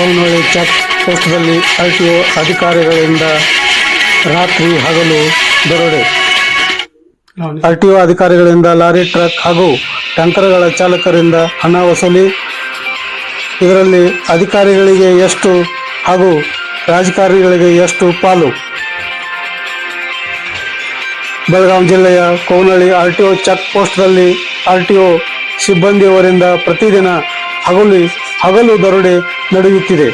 ಕೌನಹಳ್ಳಿ check ಪೋಸ್ಟ್ನಲ್ಲಿ R T O ಅಧಿಕಾರಿಗಳಿಂದ ರಾತ್ರಿ ಹಗಲು ದರೋಡೆ. ಆರ್ ಟಿ ಒ ಅಧಿಕಾರಿಗಳಿಂದ ಲಾರಿ, ಟ್ರಕ್ ಹಾಗೂ ಟ್ಯಾಂಕರ್ಗಳ ಚಾಲಕರಿಂದ ಹಣ ವಸೂಲಿ. ಇದರಲ್ಲಿ ಅಧಿಕಾರಿಗಳಿಗೆ ಎಷ್ಟು ಹಾಗೂ ರಾಜಕಾರಣಿಗಳಿಗೆ ಎಷ್ಟು ಪಾಲು? ಬೆಳಗಾವಿ ಜಿಲ್ಲೆಯ Kaunalli R T O check ಪೋಸ್ಟ್ನಲ್ಲಿ ಆರ್ ಟಿ ಒ ಸಿಬ್ಬಂದಿಯವರಿಂದ ಪ್ರತಿದಿನ ಹಗಲು ಹಗಲು ದರೋಡೆ ನಡೆಯುತ್ತಿದೆ.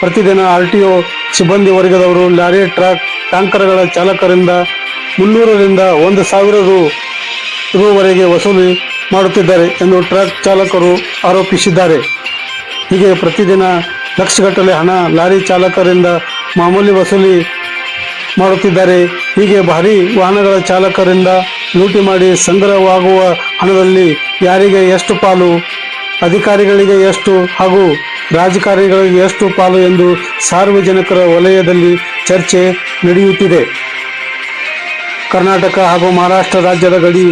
ಪ್ರತಿದಿನ ಆರ್ ಟಿ ಒ ಸಿಬ್ಬಂದಿ ವರ್ಗದವರು ಲಾರಿ, ಟ್ರಕ್ ಟ್ಯಾಂಕರ್ಗಳ ಚಾಲಕರಿಂದ ಮುನ್ನೂರರಿಂದ ಒಂದು ಸಾವಿರ ರು ರೂವರೆಗೆ ವಸೂಲಿ ಮಾಡುತ್ತಿದ್ದಾರೆ ಎಂದು ಟ್ರಕ್ ಚಾಲಕರು ಆರೋಪಿಸಿದ್ದಾರೆ. ಹೀಗೆ ಪ್ರತಿದಿನ ಲಕ್ಷಗಟ್ಟಲೆ ಹಣ ಲಾರಿ ಚಾಲಕರಿಂದ ಮಾಮೂಲಿ ವಸೂಲಿ ಮಾಡುತ್ತಿದ್ದಾರೆ. ಹೀಗೆ ಭಾರಿ ವಾಹನಗಳ ಚಾಲಕರಿಂದ ಲೂಟಿ ಮಾಡಿ ಸಂಗ್ರಹವಾಗುವ ಹಣದಲ್ಲಿ ಯಾರಿಗೆ ಎಷ್ಟು ಪಾಲು ಅಧಿಕಾರಿಗಳಿಗೆ ಎಷ್ಟು ಹಾಗೂ ರಾಜಕಾರಣಿಗಳಿಗೆ ಎಷ್ಟು ಪಾಲು ಎಂದು ಸಾರ್ವಜನಿಕರ ವಲಯದಲ್ಲಿ ಚರ್ಚೆ ನಡೆಯುತ್ತಿದೆ. ಕರ್ನಾಟಕ ಹಾಗೂ ಮಹಾರಾಷ್ಟ್ರ ರಾಜ್ಯದ ಗಡಿ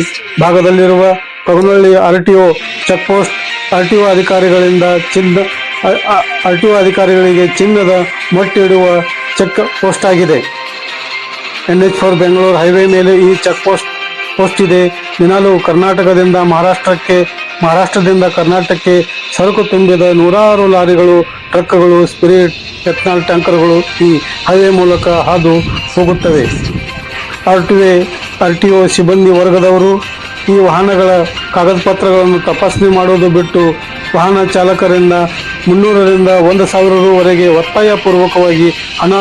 ಭಾಗದಲ್ಲಿರುವ Kaganahalli R T O checkpost R T O ಅಧಿಕಾರಿಗಳಿಂದ ಚಿನ್ನ ಆರ್ ಟಿ ಒ ಅಧಿಕಾರಿಗಳಿಗೆ ಚಿನ್ನದ ಮೊಟ್ಟೆ ಇಡುವ ಚೆಕ್ ಪೋಸ್ಟ್ ಆಗಿದೆ. N H four Bengaluru highway ಮೇಲೆ ಈ ಚೆಕ್ ಪೋಸ್ಟ್ ಪೋಸ್ಟ್ ಇದೆ. ದಿನಾಲು ಕರ್ನಾಟಕದಿಂದ ಮಹಾರಾಷ್ಟ್ರಕ್ಕೆ ಮಹಾರಾಷ್ಟ್ರದಿಂದ ಕರ್ನಾಟಕಕ್ಕೆ ಸರಕು ತುಂಬಿದ ನೂರಾರು ಲಾರಿಗಳು, ಟ್ರಕ್ಗಳು, ಸ್ಪಿರಿಟ್, ಎಥನಾಲ್ ಟ್ಯಾಂಕರ್ಗಳು ಈ ಹೈವೇ ಮೂಲಕ ಹಾದು ಹೋಗುತ್ತವೆ. R T A R T O ಸಿಬ್ಬಂದಿ ವರ್ಗದವರು ಈ ವಾಹನಗಳ ಕಾಗದ ಪತ್ರಗಳನ್ನು ತಪಾಸಣೆ ಮಾಡುವುದು ಬಿಟ್ಟು ವಾಹನ ಚಾಲಕರಿಂದ ಮುನ್ನೂರರಿಂದ ಒಂದು ಸಾವಿರ ರೂವರೆಗೆ ಒತ್ತಾಯಪೂರ್ವಕವಾಗಿ ಹಣ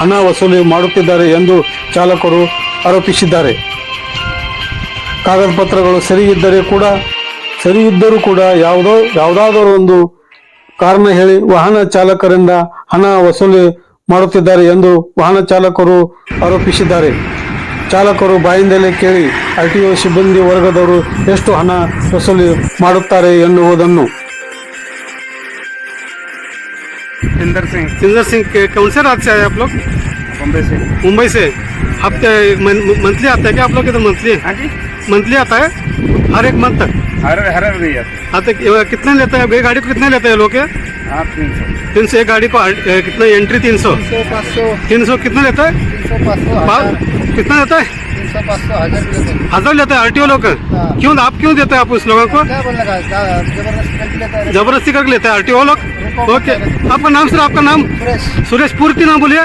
ಹಣ ವಸೂಲಿ ಮಾಡುತ್ತಿದ್ದಾರೆ ಎಂದು ಚಾಲಕರು ಆರೋಪಿಸಿದ್ದಾರೆ. ಕಾಗದ ಪತ್ರಗಳು ಸರಿ ಇದ್ದರೆ ಕೂಡ ಸರಿ ಇದ್ದರೂ ಕೂಡ ಯಾವುದೋ ಯಾವುದಾದರೂ ಒಂದು ಕಾರಣ ಹೇಳಿ ವಾಹನ ಚಾಲಕರಿಂದ ಹಣ ವಸೂಲಿ ಮಾಡುತ್ತಿದ್ದಾರೆ ಎಂದು ವಾಹನ ಚಾಲಕರು ಆರೋಪಿಸಿದ್ದಾರೆ ಚಾಲಕರು ಬಾಯಿಂದಲೇ ಕೇಳಿ ಆರ್ ಟಿ ಒ ಸಿಬ್ಬಂದಿ ವರ್ಗದವರು ಎಷ್ಟು ಹಣ ವಸೂಲಿ ಮಾಡುತ್ತಾರೆ ಎನ್ನುವುದನ್ನು इंदर सिंह इंदर सिंह के कौन से राज्य से आए आप लोग बम्बई से मुंबई से हफ्ते मंथली आता है क्या आप लोग इधर मंथली हाँ जी मंथली आता है हर एक मंथ तक हर हर भैया। आते कितने लेते हैं? एक गाड़ी को कितने लेते हैं लोग हाँ तीन सौ। तीन सौ एक गाड़ी को कितना एंट्री तीन सौ? सौ पाँच सौ। तीन सौ कितना लेता है? तीन सौ पाँच सौ पा- कितना लेता है? तीन सौ पाँच सौ हज़ार लेता है। आरटीओ लोग? क्यों आप क्यों देते हैं आप उस लोगों को? ज़बरदस्ती करके लेता है? ज़बरदस्ती करके लेते हैं आरटीओ लोग? ओके आपका नाम सर आपका नाम? सुरेश। पूर्ति नाम बोलिए।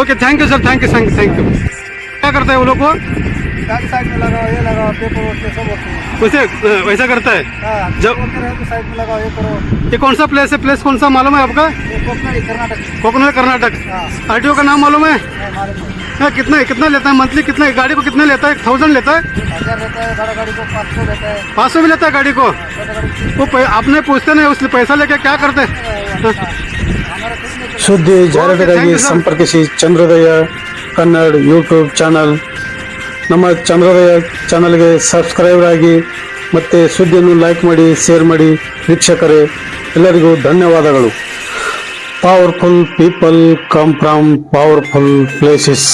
Okay thank you sir thank you thank you thank you. क्या करता है वो लोग को गाड़ी साइड में लगाओ ये लगाओ पेपर सब होते हैं। वैसे वैसा करता है? हाँ, जब साइड में लगाओ ये करो ये कौन सा प्लेस है? प्लेस कौन सा मालूम है आपका? कर्नाटक। कोकनाडी कर्नाटक। हाँ। आर का नाम मालूम है? हाँ, ना कितना कितना लेता है? मंथली कितना गाड़ी को कितना लेता है? थाउज़ेंड लेता है? पाँच सौ भी लेता है गाड़ी को? वो आपने पूछते नहीं उसने पैसा लेके क्या करते? शुद्ध तो जायरा संपर्क श्री चंद्रोदय कन्नड़ यूट्यूब चैनल ನಮ್ಮ ಚಂದ್ರೋದಯ ಚಾನಲ್ಗೆ ಸಬ್ಸ್ಕ್ರೈಬರ್ ಆಗಿ ಮತ್ತು ಸುದ್ದಿಯನ್ನು ಲೈಕ್ ಮಾಡಿ ಶೇರ್ ಮಾಡಿ, ವೀಕ್ಷಕರೇ, ಎಲ್ಲರಿಗೂ ಧನ್ಯವಾದಗಳು. Powerful people come from powerful places